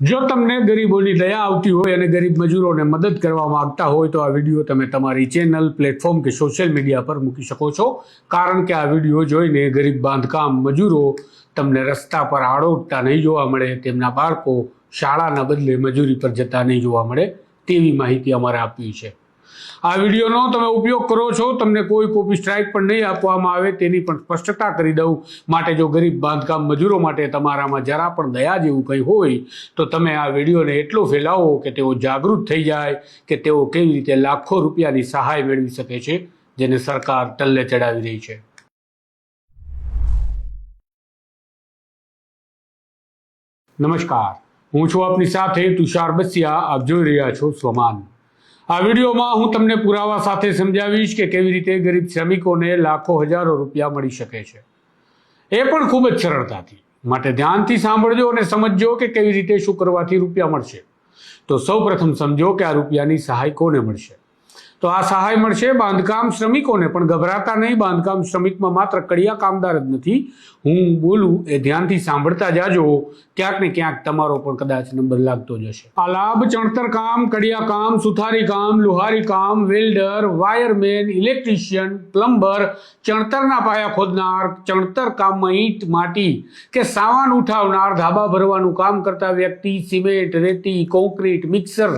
જો તમને ગરીબોની દયા આવતી હોય અને ગરીબ મજૂરોને મદદ કરવા માંગતા હોય તો આ વીડિયો તમે તમારી ચેનલ પ્લેટફોર્મ કે સોશિયલ મીડિયા પર મૂકી શકો છો. કારણ કે આ વીડિયો જોઈને ગરીબ બાંધકામ મજૂરો તમને રસ્તા પર આડોટતા નહીં જોવા મળે, તેમના બાળકો શાળાના બદલે મજૂરી પર જતા નહીં જોવા મળે તેવી માહિતી અમારે આપવી છે. આ વિડીયોનો તમે ઉપયોગ કરો છો, તમને કોઈ કોપી સ્ટ્રાઇક પણ નહીં આપવામાં આવે તેની પણ સ્પષ્ટતા કરી દઉં. માટે જો ગરીબ બાંધકામ મજૂરો માટે તમારામાં જરા પણ દયા જેવું કંઈ હોય, તો તમે આ વિડીયોને એટલો ફેલાવો કે તેઓ જાગૃત થઈ જાય, કે તેઓ કેવી રીતે લાખો રૂપિયાની સહાય મેળવી શકે છે, જેને સરકાર ટલ્લે ચડાવી રહી છે. નમસ્કાર. હું છું આપની સાથે તુષાર બસિયા. આપ જોઈ રહ્યા છો સ્વમાન. આ વિડીયોમાં હું તમને પુરાવા સાથે સમજાવીશ કે કેવી રીતે ગરીબ શ્રમિકોને લાખો હજારો રૂપિયા મળી શકે છે. એ પણ ખૂબ જ સરળતાથી. માટે ધ્યાનથી સાંભળજો અને સમજજો કે કેવી રીતે શું કરવાથી રૂપિયા મળશે. તો સૌ પ્રથમ સમજો કે આ રૂપિયાની સહાય કોને મળશે? તો આ સહાય મળશે બાંધકામ શ્રમિકોને, પણ ગભરાતા નહીં, બાંધકામ શ્રમિકમાં માત્ર કડિયા કામદાર જ નથી. હું બોલું, એ ધ્યાનથી સાંભળતા જાજો. ક્યાંક ને ક્યાંક તમારો પણ કદાચ નંબર લાગતો જશે આ લાભ, ચણતર કામ, કડિયા કામ, સુથારી કામ, લુહારી કામ, વેલ્ડર, વાયરમેન, ઇલેક્ટ્રિશિયન, પ્લમ્બર, ચણતરના પાયા ખોદનાર, ચણતર કામમાં ઈંટ, માટી કે સામાન ઉઠાવનાર, ધાબા ભરવાનું કામ કરતા વ્યક્તિ, સિમેન્ટ, રેતી કોન્ક્રીટ મિક્સર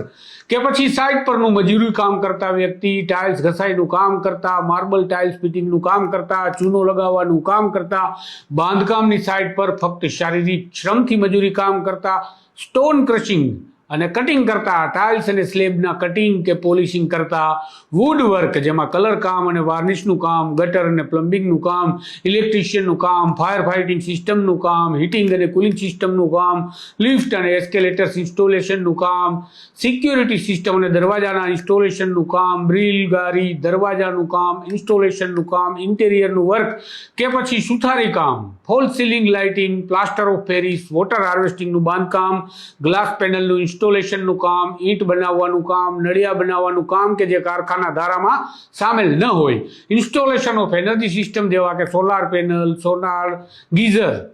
કે પછી સાઇટ પરનું મજૂરી કામ કરતા વ્યક્તિ ટાઇલ્સ ઘસાઈનું કામ કરતા માર્બલ ટાઇલ્સ ફિટિંગનું કામ કરતા, ચૂનો લગાવવાનું કામ કરતા, બાંધકામની સાઇટ પર ફક્ત શારીરિક શ્રમથી મજૂરી કામ કરતા સ્ટોન ક્રશિંગ અને કટિંગ કરતા ટાઇલ્સ અને સ્લેબના કટિંગ કે પોલિશિંગ કરતા વુડ વર્ક જેમાં કલર કામ અને વાર્નિશનું કામ ગટર અને પ્લમ્બિંગનું કામ ઇલેક્ટ્રિશિયનનું કામ ફાયર ફાઇટિંગ સિસ્ટમનું કામ હીટિંગ અને કુલિંગ સિસ્ટમનું કામ લિફ્ટ અને એસ્કેલેટર્સ ઇન્સ્ટોલેશનનું કામ સિક્યોરિટી સિસ્ટમ અને દરવાજાના ઇન્સ્ટોલેશનનું કામ, બ્રિલ, ગારી, દરવાજાનું કામ ઇન્સ્ટોલેશનનું કામ ઇન્ટેરિયરનું વર્ક કે પછી સુથારી કામ fall ceiling lighting plaster of Paris water હાર્વેસ્ટિંગનું બાંધકામ ગ્લાસ પેનલનું ઇન્સ્ટોલેશનનું કામ, ઈંટ બનાવવાનું કામ, નળિયા બનાવવાનું કામ કે જે કારખાના ધારામાં સામેલ ન હોય. ઇન્સ્ટોલેશન ઓફ એનર્જી સિસ્ટમ જેવા કે સોલાર પેનલ, સોનાર, ગીઝર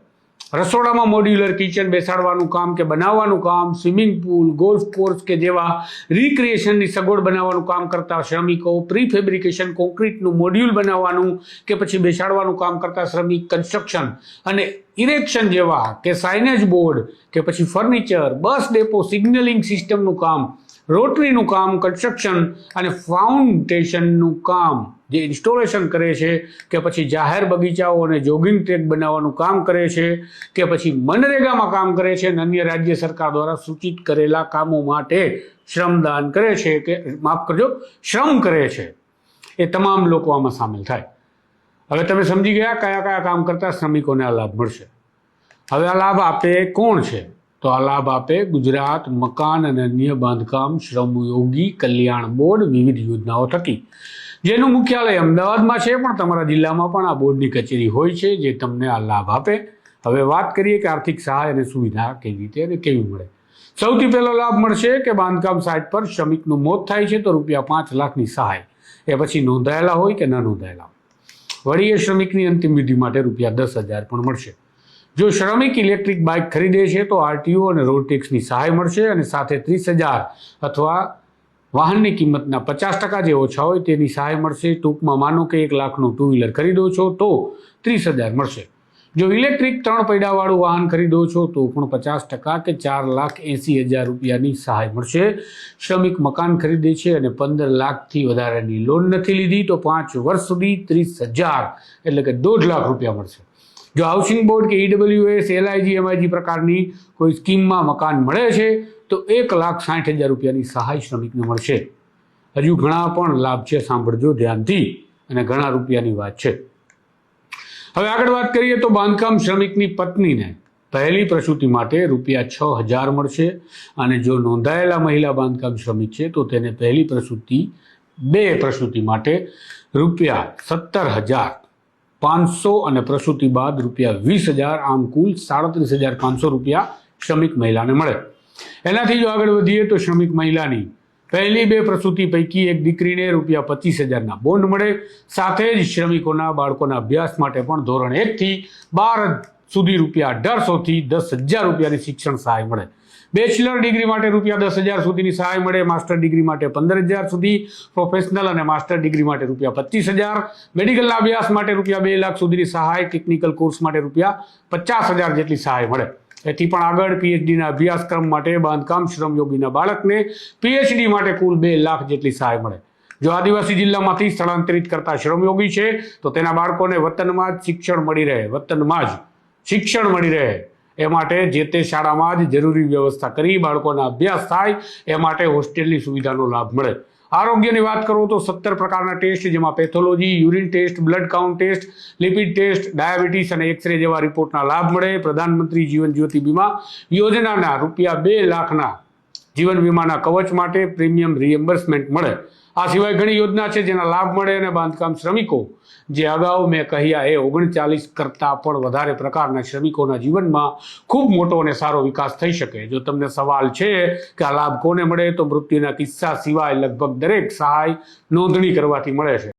રસોડામાં મોડ્યુલર કિચન બેસાડવાનું કામ કે બનાવવાનું કામ સ્વિમિંગ પુલ ગોલ્ફ કોર્સ કે જેવા રિક્રિએશનની સગવડ બનાવવાનું કામ કરતા શ્રમિકો પ્રી ફેબ્રિકેશન કોન્ક્રીટનું મોડ્યુલ બનાવવાનું કે પછી બેસાડવાનું કામ કરતા શ્રમિક કન્સ્ટ્રક્શન અને ઇરેક્શન જેવા કે સાઇનેજ બોર્ડ કે પછી ફર્નિચર બસ ડેપો સિગ્નલિંગ સિસ્ટમનું કામ રોટરીનું કામ કન્સ્ટ્રક્શન અને ફાઉન્ડેશનનું કામ. જે ઇન્સ્ટોલેશન કરે છે, કે પછી જાહેર બગીચાઓ અને જોગિંગ ટ્રેક બનાવવાનું કામ કરે છે, કે પછી મનરેગામાં કામ કરે છે અને અન્ય રાજ્ય સરકાર દ્વારા સૂચિત કરેલા કામો માટે શ્રમદાન કરે છે, કે માફ કરજો, શ્રમ કરે છે. એ તમામ લોકો આમાં સામેલ થાય. હવે તમે સમજી ગયા કયા કયા કામ કરતા શ્રમિકોને આ લાભ મળશે. હવે આ લાભ આપે કોણ છે? તો આ લાભ આપે ગુજરાત મકાન અને અન્ય બાંધકામ શ્રમયોગી કલ્યાણ બોર્ડ વિવિધ યોજનાઓ થકી. જેનું મુખ્યાલય અમદાવાદમાં છે, પણ તમારા જિલ્લામાં પણ આ બોર્ડની કચેરી હોય છે, જે તમને આ લાભ આપે. હવે વાત કરીએ કે આર્થિક સહાય અને સુવિધા કેવી રીતે અને કેવી મળે. સૌથી પહેલો લાભ મળશે કે બાંધકામ સાઇટ પર શ્રમિકનું મોત થાય છે, તો રૂપિયા પાંચ લાખની સહાય. એ પછી નોંધાયેલા હોય કે ન નોંધાયેલા વળી એ શ્રમિકની અંતિમ વિધિ માટે રૂપિયા દસ હજાર પણ મળશે. જો શ્રમિક ઇલેક્ટ્રિક બાઇક ખરીદે છે, તો આરટીઓ અને રોડ ટેક્સની સહાય મળશે અને સાથે ત્રીસ હજાર અથવા વાહનની કિંમતના પચાસ ટકા જે ઓછા હોય તેની સહાય મળશે. ટૂંકમાં માનો કે એક લાખનું ટુ વ્હીલર ખરીદો છો, તો ત્રીસ હજાર મળશે. જો ઇલેક્ટ્રિક ત્રણ પૈડાવાળું વાહન ખરીદો છો, તો પણ પચાસ ટકા કે ચાર લાખ એંસી હજાર રૂપિયાની સહાય મળશે. શ્રમિક મકાન ખરીદે છે અને પંદર લાખથી વધારાની લોન નથી લીધી, તો પાંચ વર્ષ સુધી ત્રીસ હજાર એટલે કે દોઢ લાખ રૂપિયા મળશે. જો હાઉસિંગ બોર્ડ કે ઈડબ્લ્યુએસ એલઆઈજી એમઆઈજી પ્રકારની કોઈ સ્કીમમાં મકાન મળે છે, તો એક લાખ સાઠ હજાર રૂપિયાની સહાય શ્રમિકને મળશે. હજુ ઘણા પણ લાભ છે, સાંભળજો ધ્યાનથી. અને ઘણા રૂપિયાની વાત છે. હવે આગળ વાત કરીએ તો બાંધકામ શ્રમિકની પત્નીને. પહેલી પ્રસૂતિ માટે રૂપિયા છ હજાર મળશે અને જો નોંધાયેલા મહિલા બાંધકામ શ્રમિક છે, તો તેને પહેલી પ્રસૂતિ, બે પ્રસૂતિ માટે રૂપિયા સત્તર હજાર પાંચસો અને પ્રસૂતિ બાદ રૂપિયા વીસ હજાર, આમ કુલ સાડત્રીસ હજાર પાંચસો રૂપિયા શ્રમિક મહિલાને મળે. એનાથી જો આગળ વધીએ તો શ્રમિક મહિલાની પહેલી બે પ્રસૂતિ પૈકી એક દીકરીને રૂપિયા પચીસ હજારના બોન્ડ મળે. સાથે જ શ્રમિકોના બાળકોના અભ્યાસ માટે પણ ધોરણ એકથી બાર સુધી રૂપિયા અઢારસોથી દસ હજાર રૂપિયાની શિક્ષણ સહાય મળે. બેચલર ડિગ્રી માટે રૂપિયા દસ હજાર સુધીની સહાય મળે, માસ્ટર ડિગ્રી માટે પંદર હજાર સુધી, પ્રોફેશનલ અને માસ્ટર ડિગ્રી માટે રૂપિયા પચીસ હજાર, મેડિકલના અભ્યાસ માટે રૂપિયા બે લાખ સુધીની સહાય, ટેકનિકલ કોર્સ માટે રૂપિયા પચાસ હજાર જેટલી સહાય મળે. એથી પણ આગળ પીએચડીના અભ્યાસક્રમ માટે બાંધકામ શ્રમયોગીના બાળકને પીએચડી માટે કુલ બે લાખ જેટલી સહાય મળે. જો આદિવાસી જિલ્લામાંથી સ્થળાંતરિત કરતા શ્રમયોગી છે, તો તેના બાળકોને વતનમાં જ શિક્ષણ મળી રહે, વતનમાં જ શિક્ષણ મળી રહે. એ માટે જે તે શાળામાં જ જરૂરી વ્યવસ્થા કરી બાળકોના અભ્યાસ થાય, એ માટે હોસ્ટેલની સુવિધાનો લાભ મળે. આરોગ્યની વાત કરું તો સત્તર પ્રકારના ટેસ્ટ, જેમાં pathology, urine test, blood count test, lipid test, diabetes અને એક્સરે જેવા રિપોર્ટના લાભ મળે. પ્રધાનમંત્રી જીવન જ્યોતિ બીમા યોજનાના રૂપિયા બે લાખના જીવન વીમાના કવચ માટે પ્રીમિયમ રિએમ્બર્સમેન્ટ મળે. આ સિવાય ઘણી યોજના છે જેના લાભ મળે અને બાંધકામ શ્રમિકો. જે અગાઉ મેં કહ્યા એ ઓગણચાલીસ કરતાં પણ વધારે પ્રકારના શ્રમિકોના જીવનમાં ખૂબ મોટો અને સારો વિકાસ થઈ શકે. જો તમને સવાલ છે કે આ લાભ કોને મળે, તો મૃત્યુના કિસ્સા સિવાય લગભગ દરેક સહાય નોંધણી કરવાથી મળે છે.